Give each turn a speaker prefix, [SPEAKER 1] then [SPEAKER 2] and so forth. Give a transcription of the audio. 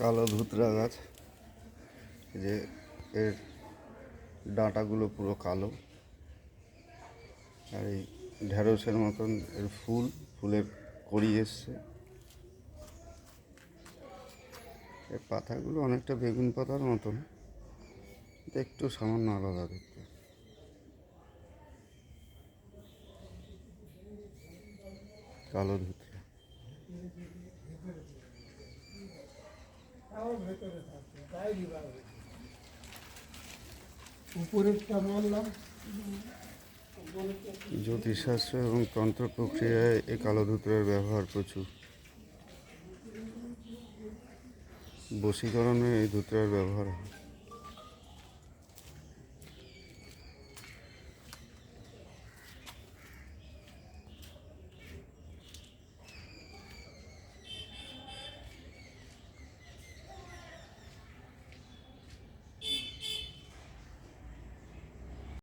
[SPEAKER 1] কালো ধুতরা গাছ। যে এর ডাঁটাগুলো পুরো কালো। আর এই ঢেঁড়সের মতন এর ফুল, ফুলের কড়ি এসছে। এর পাতাগুলো অনেকটা বেগুন পাতার মতন। একটু সামান্য আলাদা দেখতে। কালো জ্যোতিষশাস্ত্র এবং তন্ত্র প্রক্রিয়ায় এই কালো ধুতরার ব্যবহার প্রচুর। বশীকরণে এই ধূত্রের ব্যবহার হয়।